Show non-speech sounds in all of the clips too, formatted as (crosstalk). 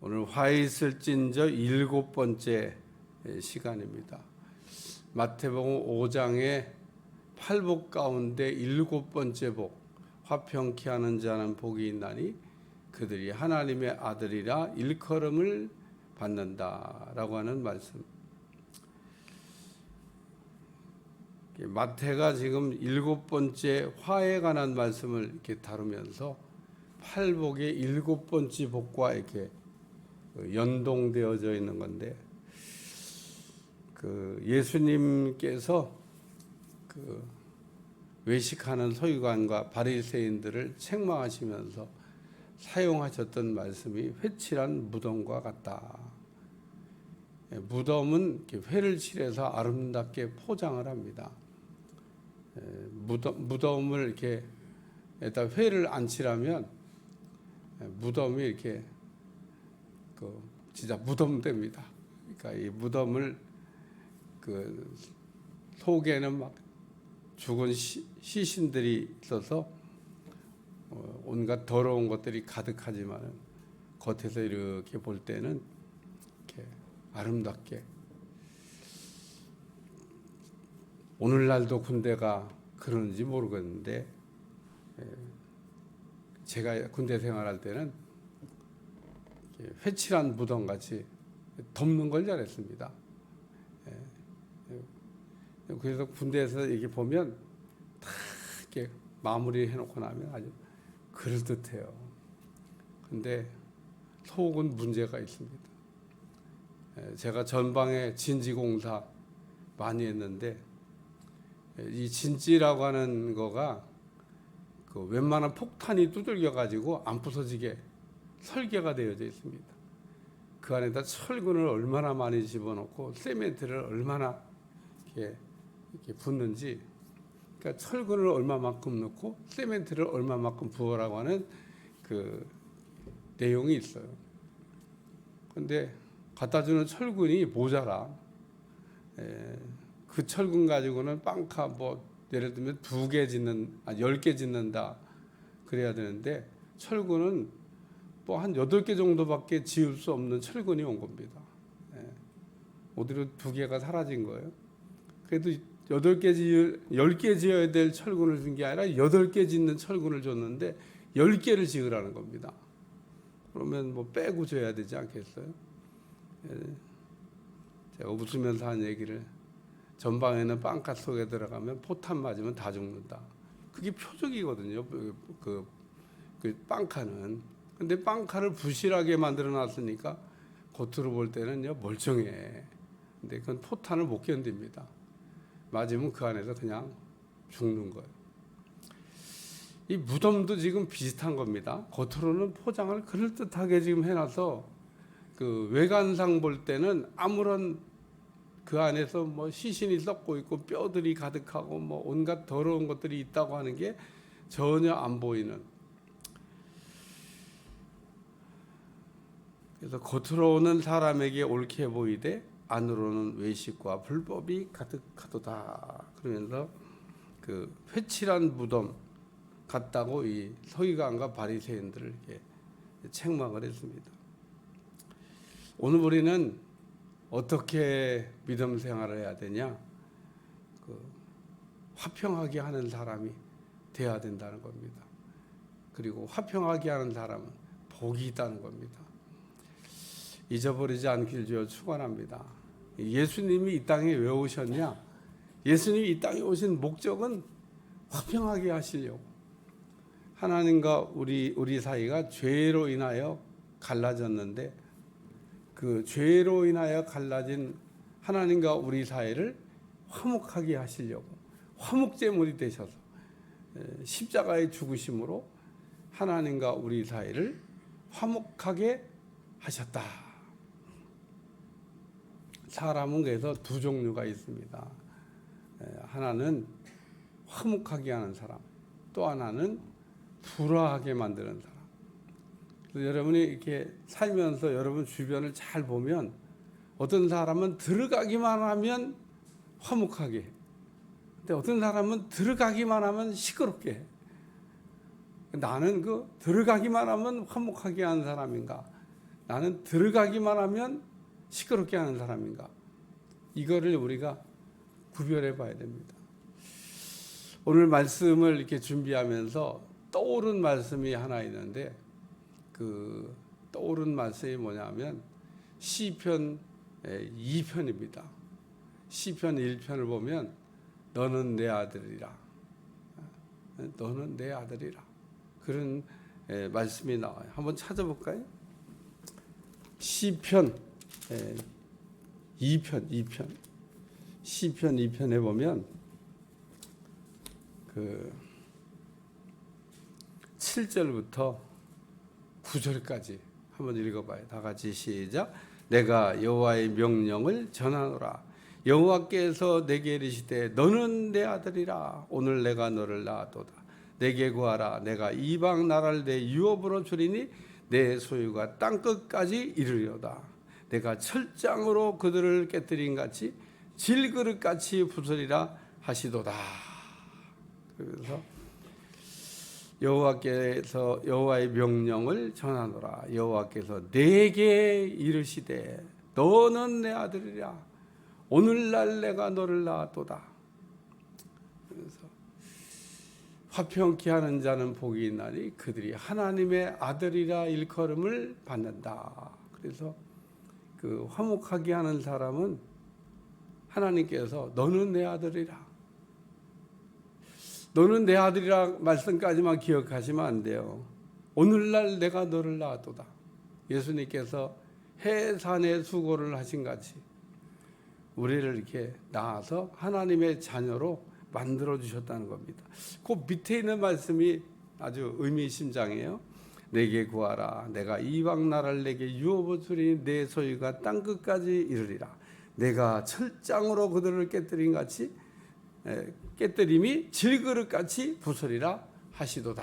오늘 화 있을진저 일곱 번째 시간입니다. 마태복음 5장의 팔복 가운데 일곱 번째 복 화평케 하는 자는 복이 있나니 그들이 하나님의 아들이라 일컬음을 받는다라고 하는 말씀. 마태가 지금 일곱 번째 화에 관한 말씀을 이렇게 다루면서 팔복의 일곱 번째 복과 이렇게 연동되어져 있는 건데 그 예수님께서 그 외식하는 서기관과 바리새인들을 책망하시면서 사용하셨던 말씀이 회칠한 무덤과 같다. 예, 무덤은 회를 칠해서 아름답게 포장을 합니다. 예, 무덤, 무덤을 이렇게 회를 안 칠하면 예, 무덤이 이렇게 그 진짜 무덤됩니다. 그러니까 이 무덤을 그 속에는 막 죽은 시, 시신들이 있어서 어, 온갖 더러운 것들이 가득하지만은 겉에서 이렇게 볼 때는 이렇게 아름답게 오늘날도 군대가 그러는지 모르겠는데 예, 제가 군대 생활할 때는 회칠한 무덤 같이 덮는 걸 잘했습니다. 예, 예. 그래서 군대에서 이렇게 보면 다 이렇게 마무리 해놓고 나면 아주 그럴듯해요. 근데 속은 문제가 있습니다. 예, 제가 전방에 진지공사 많이 했는데 예, 이 진지라고 하는 거가 그 웬만한 폭탄이 두들겨 가지고 안 부서지게 설계가 되어져 있습니다. 그 안에다 철근을 얼마나 많이 집어넣고 세멘트를 얼마나 이렇게, 이렇게 붓는지 그러니까 철근을 얼마만큼 넣고 세멘트를 얼마만큼 부어라고 하는 그 내용이 있어요. 근데 갖다 주는 철근이 모자라. 에, 그 철근 가지고는 빵카 뭐 예를 들면 두 개 짓는 아 열 개 짓는다 그래야 되는데 철근은 뭐한 여덟 개 정도밖에 지을 수 없는 철근이 온 겁니다. 예. 어디로 두 개가 사라진 거예요. 그래도 여덟 개 지을 열개 지어야 될 철근을 준 게 아니라 여덟 개 짓는 철근을 줬는데 열 개를 지으라는 겁니다. 그러면 뭐 빼고 줘야 되지 않겠어요? 예. 제가 웃으면서 한 얘기를 전방에는 빵가 속에 들어가면 포탄 맞으면 다 죽는다. 그게 표적이거든요. 그, 그, 그 빵카는. 근데 빵카를 부실하게 만들어 놨으니까 겉으로 볼 때는요 멀쩡해. 근데 그건 포탄을 못 견딥니다. 맞으면 그 안에서 그냥 죽는 거예요. 이 무덤도 지금 비슷한 겁니다. 겉으로는 포장을 그럴듯하게 지금 해놔서 그 외관상 볼 때는 아무런 그 안에서 뭐 시신이 썩고 있고 뼈들이 가득하고 뭐 온갖 더러운 것들이 있다고 하는 게 전혀 안 보이는. 그래서 겉으로는 사람에게 옳게 보이되 안으로는 외식과 불법이 가득하도다. 그러면서 그 회칠한 무덤 같다고 이 서기관과 바리새인들을 책망을 했습니다. 오늘 우리는 어떻게 믿음 생활을 해야 되냐? 그 화평하게 하는 사람이 돼야 된다는 겁니다. 그리고 화평하게 하는 사람은 복이 있다는 겁니다. 잊어버리지 않길 주여 축원합니다. 예수님이 이 땅에 왜 오셨냐? 예수님이 이 땅에 오신 목적은 화평하게 하시려고. 하나님과 우리 우리 사이가 죄로 인하여 갈라졌는데 그 죄로 인하여 갈라진 하나님과 우리 사이를 화목하게 하시려고 화목제물이 되셔서 십자가의 죽으심으로 하나님과 우리 사이를 화목하게 하셨다. 사람은 그래서 두 종류가 있습니다. 하나는 화목하게 하는 사람, 또 하나는 불화하게 만드는 사람. 여러분이 이렇게 살면서 여러분 주변을 잘 보면 어떤 사람은 들어가기만 하면 화목하게 해. 근데 어떤 사람은 들어가기만 하면 시끄럽게 해. 나는 그 들어가기만 하면 화목하게 하는 사람인가? 나는 들어가기만 하면 시끄럽게 하는 사람인가? 이거를 우리가 구별해 봐야 됩니다. 오늘 말씀을 이렇게 준비하면서 떠오른 말씀이 하나 있는데 그 떠오른 말씀이 뭐냐면 시편 2편입니다. 시편 1편을 보면 너는 내 아들이라. 너는 내 아들이라. 그런 에, 말씀이 나와요. 한번 찾아볼까요? 시편 에, 2편 2편 시편 2편에 보면 그 7절부터 9절까지 한번 읽어봐요. 다 같이 시작. 내가 여호와의 명령을 전하노라. 여호와께서 내게 이르시되 너는 내 아들이라. 오늘 내가 너를 낳았도다. 내게 구하라. 내가 이방 나라를 내 유업으로 주리니 내 소유가 땅 끝까지 이르려다. 내가 철장으로 그들을 깨뜨린 같이 질그릇 같이 부서리라 하시도다. 그래서 여호와께서 여호와의 명령을 전하노라. 여호와께서 내게 이르시되 너는 내 아들이라. 오늘날 내가 너를 낳았도다. 그래서 화평케 하는 자는 복이 있나니 그들이 하나님의 아들이라 일컬음을 받는다. 그래서 그 화목하게 하는 사람은 하나님께서 너는 내 아들이라. 너는 내 아들이라 말씀까지만 기억하시면 안 돼요. 오늘날 내가 너를 낳았도다. 예수님께서 해산의 수고를 하신 같이 우리를 이렇게 낳아서 하나님의 자녀로 만들어 주셨다는 겁니다. 그 밑에 있는 말씀이 아주 의미심장해요. 내게 구하라. 내가 이방 나라를 내게 유업을 주리니 내 소유가 땅 끝까지 이르리라. 내가 철장으로 그들을 깨뜨린 같이 에, 깨뜨림이 질그릇 같이 부서리라 하시도다.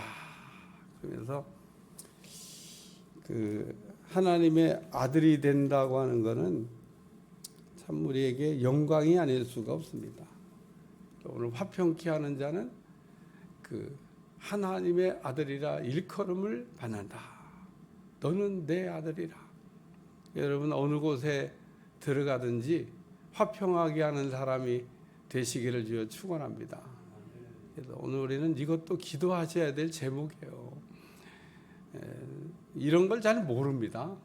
그러면서 그 하나님의 아들이 된다고 하는 것은 참 우리에게 영광이 아닐 수가 없습니다. 오늘 화평케 하는 자는 그 하나님의 아들이라 일컬음을 받는다. 너는 내 아들이라. 여러분 어느 곳에 들어가든지 화평하게 하는 사람이 되시기를 주여 축원합니다. 오늘 우리는 이것도 기도하셔야 될 제목이에요. 에, 이런 걸 잘 모릅니다.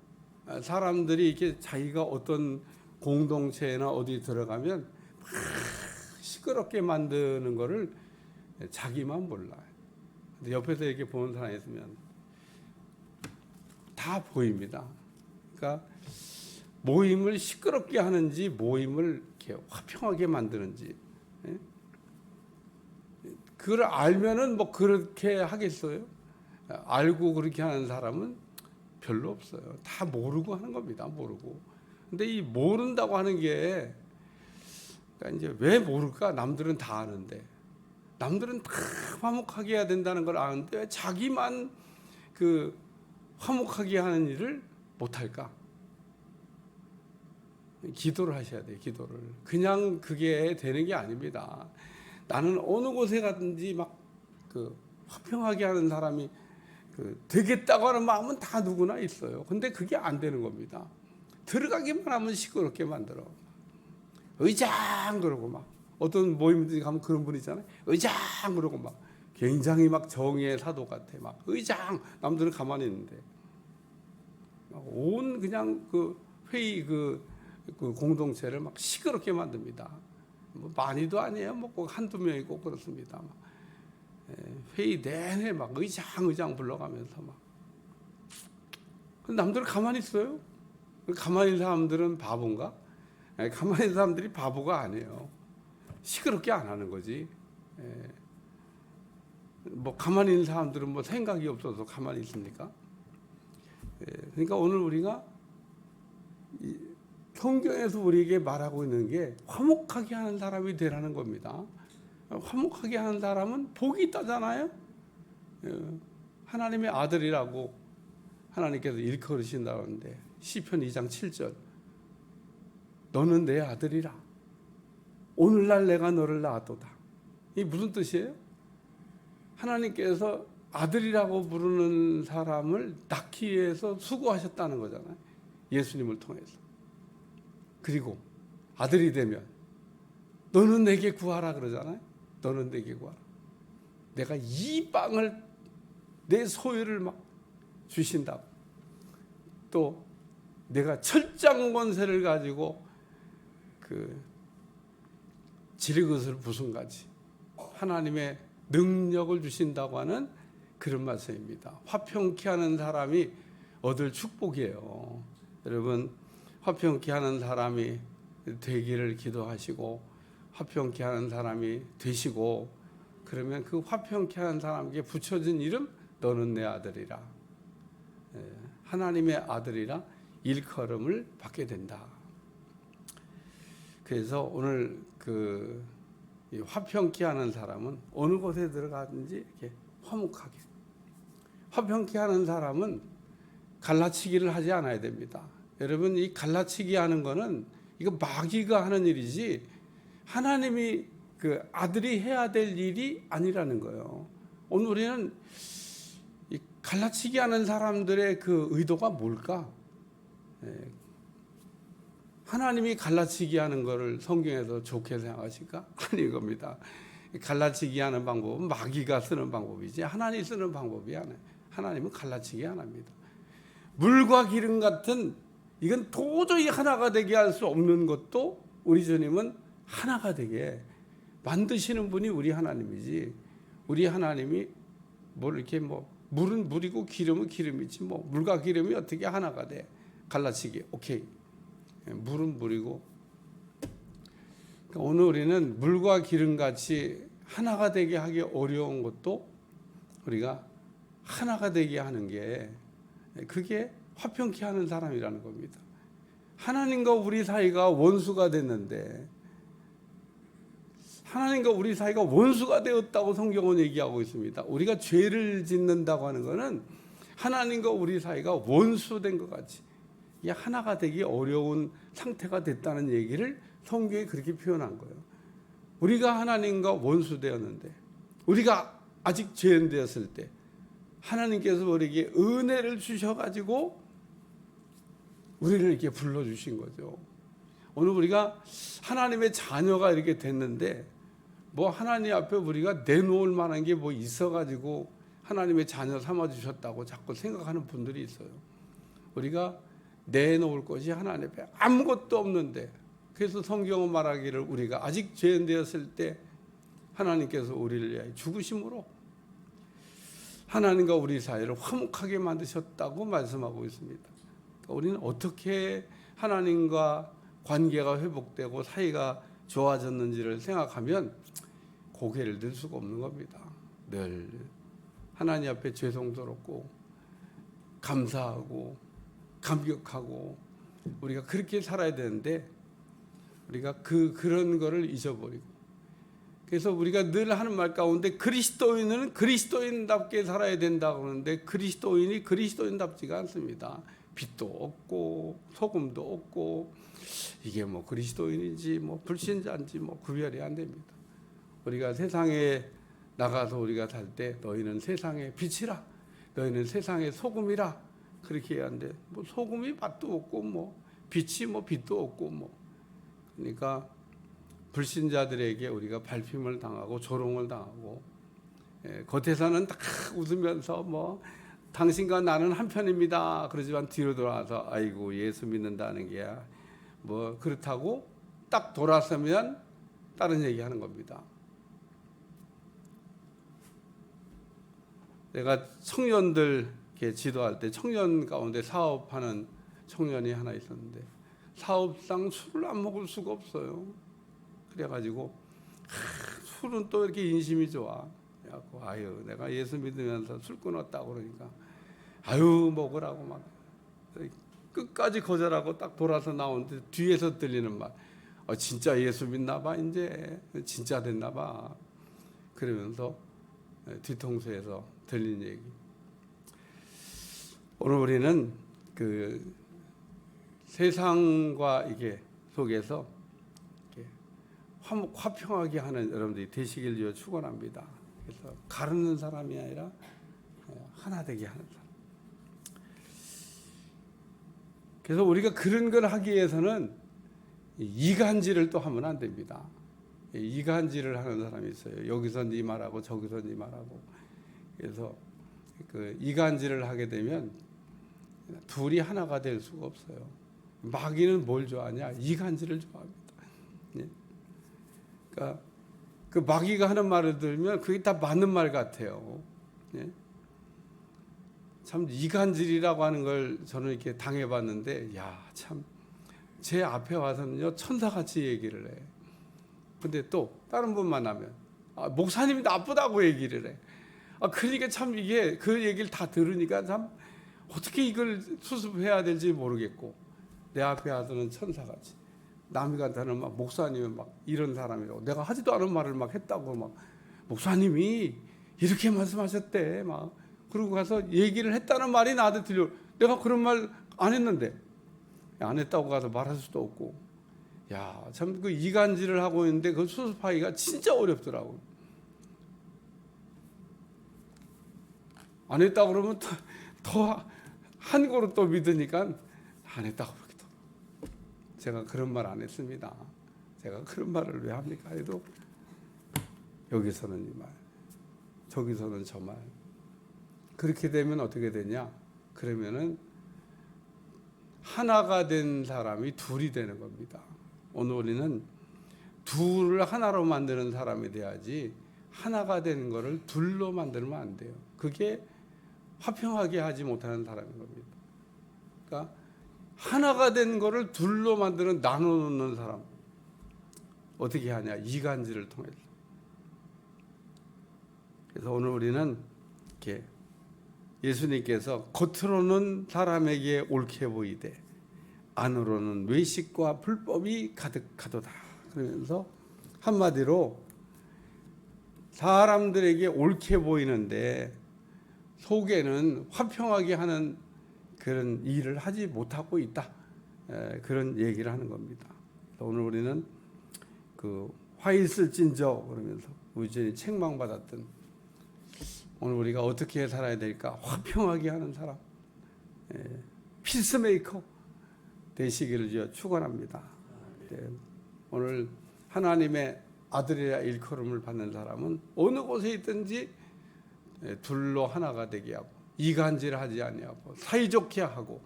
아, 사람들이 이렇게 자기가 어떤 공동체나 어디 들어가면 막 시끄럽게 만드는 거를 자기만 몰라요. 근데 옆에서 이렇게 보는 사람이 있으면 다 보입니다. 그러니까 모임을 시끄럽게 하는지 모임을 이렇게 화평하게 만드는지 예? 그걸 알면은 뭐 그렇게 하겠어요? 알고 그렇게 하는 사람은 별로 없어요. 다 모르고 하는 겁니다. 모르고. 근데 이 모른다고 하는 게 그러니까 이제 왜 모를까? 남들은 다 아는데 남들은 다 화목하게 해야 된다는 걸 아는데 왜 자기만 그 화목하게 하는 일을 못할까? 기도를 하셔야 돼요. 기도를 그냥 그게 되는 게 아닙니다. 나는 어느 곳에 가든지 막 그 화평하게 하는 사람이 그 되겠다고 하는 마음은 다 누구나 있어요. 근데 그게 안 되는 겁니다. 들어가기만 하면 시끄럽게 만들어. 의장 그러고 막 어떤 모임들이 가면 그런 분 있잖아요. 의장 그러고 막 굉장히 막 정의의 사도 같아. 막 의장 남들은 가만히 있는데 막온 그냥 그 회의 그, 그 공동체를 막 시끄럽게 만듭니다. 뭐 많이도 아니에요. 뭐꼭 한두 명이고 그렇습니다. 막 예, 회의 내내 막 의장 의장 불러가면서 막 남들은 가만히 있어요. 가만히 있는 사람들은 바본가? 아니, 가만히 있는 사람들이 바보가 아니에요. 시끄럽게 안 하는 거지. 예. 뭐 가만히 있는 사람들은 뭐 생각이 없어서 가만히 있습니까? 예. 그러니까 오늘 우리가 이 성경에서 우리에게 말하고 있는 게 화목하게 하는 사람이 되라는 겁니다. 화목하게 하는 사람은 복이 있다잖아요. 예. 하나님의 아들이라고 하나님께서 일컬으신다는데 시편 2장 7절 너는 내 아들이라 오늘날 내가 너를 낳았도다 이 무슨 뜻이에요? 하나님께서 아들이라고 부르는 사람을 낳기 위해서 수고하셨다는 거잖아요 예수님을 통해서. 그리고 아들이 되면 너는 내게 구하라 그러잖아요. 너는 내게 구하라. 내가 이 빵을 내 소유를 막 주신다. 또 내가 철장 권세를 가지고 그 지리것을 부순가지 하나님의 능력을 주신다고 하는 그런 말씀입니다. 화평케 하는 사람이 얻을 축복이에요. 여러분 화평케 하는 사람이 되기를 기도하시고 화평케 하는 사람이 되시고 그러면 그 화평케 하는 사람에게 붙여진 이름 너는 내 아들이라 예, 하나님의 아들이라 일컬음을 받게 된다. 그래서 오늘 그이 화평케 하는 사람은 어느 곳에 들어가든지 이렇게 화목하게 화평케 하는 사람은 갈라치기를 하지 않아야 됩니다. 여러분 이 갈라치기 하는 거는 이거 마귀가 하는 일이지 하나님이 그 아들이 해야 될 일이 아니라는 거예요. 오늘 우리는 이 갈라치기 하는 사람들의 그 의도가 뭘까? 예. 하나님이 갈라치기 하는 거를 성경에서 좋게 생각하실까? (laughs) 아닌 겁니다. 갈라치기 하는 방법은 마귀가 쓰는 방법이지 하나님 쓰는 방법이 아니에요. 하나님은 갈라치기 안 합니다. 물과 기름 같은 이건 도저히 하나가 되게 할 수 없는 것도 우리 주님은 하나가 되게 만드시는 분이 우리 하나님이지 우리 하나님이 뭘 이렇게 뭐 물은 물이고 기름은 기름이지 뭐 물과 기름이 어떻게 하나가 돼 갈라치기 오케이 예, 물은 물이고 그러니까 오늘 우리는 물과 기름 같이 하나가 되게 하기 어려운 것도 우리가 하나가 되게 하는 게 그게 화평케 하는 사람이라는 겁니다. 하나님과 우리 사이가 원수가 됐는데 하나님과 우리 사이가 원수가 되었다고 성경은 얘기하고 있습니다. 우리가 죄를 짓는다고 하는 것은 하나님과 우리 사이가 원수된 것 같이 이게 하나가 되기 어려운 상태가 됐다는 얘기를 성경이 그렇게 표현한 거예요. 우리가 하나님과 원수되었는데 우리가 아직 죄인 되었을 때 하나님께서 우리에게 은혜를 주셔가지고 우리를 이렇게 불러주신 거죠. 오늘 우리가 하나님의 자녀가 이렇게 됐는데 뭐 하나님 앞에 우리가 내놓을 만한 게 뭐 있어가지고 하나님의 자녀 삼아주셨다고 자꾸 생각하는 분들이 있어요. 우리가 내놓을 것이 하나님 앞에 아무것도 없는데 그래서 성경은 말하기를 우리가 아직 죄인 되었을 때 하나님께서 우리를 위하여 죽으심으로 하나님과 우리 사이를 화목하게 만드셨다고 말씀하고 있습니다. 그러니까 우리는 어떻게 하나님과 관계가 회복되고 사이가 좋아졌는지를 생각하면 고개를 들 수가 없는 겁니다. 늘 하나님 앞에 죄송스럽고 감사하고 감격하고 우리가 그렇게 살아야 되는데 우리가 그 그런 거를 잊어버리고 그래서 우리가 늘 하는 말 가운데 그리스도인은 그리스도인답게 살아야 된다고 하는데 그리스도인이 그리스도인답지가 않습니다. 빛도 없고 소금도 없고 이게 뭐 그리스도인인지 뭐 불신자인지 뭐 구별이 안 됩니다. 우리가 세상에 나가서 우리가 살 때 너희는 세상의 빛이라 너희는 세상의 소금이라 그렇게 해야 하는데 뭐 소금이 맛도 없고 뭐 빛이 뭐 빛도 없고 뭐 그러니까 불신자들에게 우리가 발핌을 당하고 조롱을 당하고 예, 겉에서는 딱 웃으면서 뭐 당신과 나는 한편입니다. 그러지만 뒤로 돌아와서 아이고 예수 믿는다는 게뭐 그렇다고 딱 돌아서면 다른 얘기 하는 겁니다. 내가 청년들 이렇게 지도할 때 청년 가운데 사업하는 청년이 하나 있었는데 사업상 술을 안 먹을 수가 없어요. 그래가지고 하, 술은 또 이렇게 인심이 좋아. 그래갖고 아유 내가 예수 믿으면서 술 끊었다고 그러니까 아유 먹으라고 막 끝까지 거절하고 딱 돌아서 나오는데 뒤에서 들리는 말. 어, 진짜 예수 믿나 봐 이제 진짜 됐나 봐. 그러면서 뒤통수에서 들린 얘기. 오늘 우리는 그 세상과 이게 속에서 화목 화평하게 하는 여러분들이 되시길 위해 축원합니다. 그래서 가르는 사람이 아니라 하나 되게 하는 사람. 그래서 우리가 그런 걸 하기 위해서는 이간질을 또 하면 안 됩니다. 이간질을 하는 사람이 있어요. 여기서 네 말하고 저기서 네 말하고. 그래서 그 이간질을 하게 되면 둘이 하나가 될 수가 없어요. 마귀는 뭘 좋아하냐? 이간질을 좋아합니다. 예. 그러니까 그 마귀가 하는 말을 들으면 그게 다 맞는 말 같아요. 예. 참 이간질이라고 하는 걸 저는 이렇게 당해봤는데, 야 참 제 앞에 와서는요 천사같이 얘기를 해. 근데 또 다른 분 만나면 아, 목사님이 나쁘다고 얘기를 해. 아 그러니까 참 이게 그 얘기를 다 들으니까 참 어떻게 이걸 수습해야 될지 모르겠고 내 앞에 와서는 천사같이 남이한테는 막 목사님은 막 이런 사람이라고 내가 하지도 않은 말을 막 했다고 막 목사님이 이렇게 말씀하셨대 막. 그러고 가서 얘기를 했다는 말이 나한테 들려. 내가 그런 말 안 했는데. 안 했다고 가서 말할 수도 없고. 야 참 그 이간질을 하고 있는데 그 수습하기가 진짜 어렵더라고. 안 했다고 그러면 더 한 고로 또 믿으니까 안 했다고 그러기도. 제가 그런 말 안 했습니다. 제가 그런 말을 왜 합니까? 해도 여기서는 이 말 저기서는 저 말. 그렇게 되면 어떻게 되냐? 그러면은 하나가 된 사람이 둘이 되는 겁니다. 오늘 우리는 둘을 하나로 만드는 사람이 돼야지 하나가 되는 거를 둘로 만들면 안 돼요. 그게 화평하게 하지 못하는 사람인 겁니다. 그러니까 하나가 된 거를 둘로 만드는 나눠 놓는 사람 어떻게 하냐 이간질을 통해서. 그래서 오늘 우리는 이렇게 예수님께서 겉으로는 사람에게 옳게 보이되 안으로는 외식과 불법이 가득하도다 그러면서 한마디로 사람들에게 옳게 보이는데 속에는 화평하게 하는 그런 일을 하지 못하고 있다. 에, 그런 얘기를 하는 겁니다. 오늘 우리는 그 화 있을진저 그러면서 우전이 책망받았던 오늘 우리가 어떻게 살아야 될까? 화평하게 하는 사람, 에, 피스메이커 되시기를 축원합니다. 네, 오늘 하나님의 아들이라 일컬음을 받는 사람은 어느 곳에 있든지 예, 둘로 하나가 되게 하고 이간질하지 아니하고 사이좋게 하고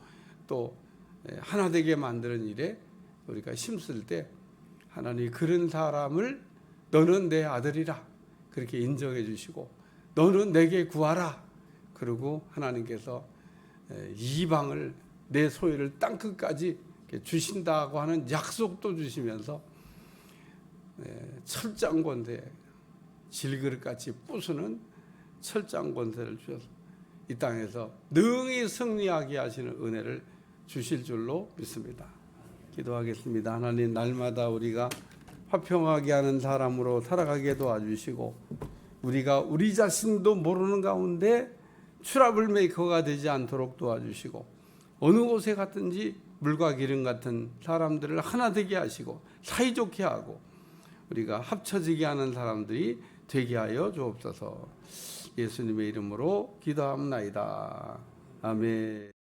또 예, 하나 되게 만드는 일에 우리가 힘쓸 때 하나님 그런 사람을 너는 내 아들이라 그렇게 인정해 주시고 너는 내게 구하라 그리고 하나님께서 예, 이방을 내 소유를 땅 끝까지 주신다고 하는 약속도 주시면서 철장권대 질그릇같이 부수는 철장 권세를 주셔서 이 땅에서 능히 승리하게 하시는 은혜를 주실 줄로 믿습니다. 기도하겠습니다. 하나님 날마다 우리가 화평하게 하는 사람으로 살아가게 도와주시고 우리가 우리 자신도 모르는 가운데 트러블 메이커가 되지 않도록 도와주시고 어느 곳에 갔든지 물과 기름 같은 사람들을 하나 되게 하시고 사이좋게 하고 우리가 합쳐지게 하는 사람들이 되게 하여 주옵소서. 예수님의 이름으로 기도합나이다. 아멘.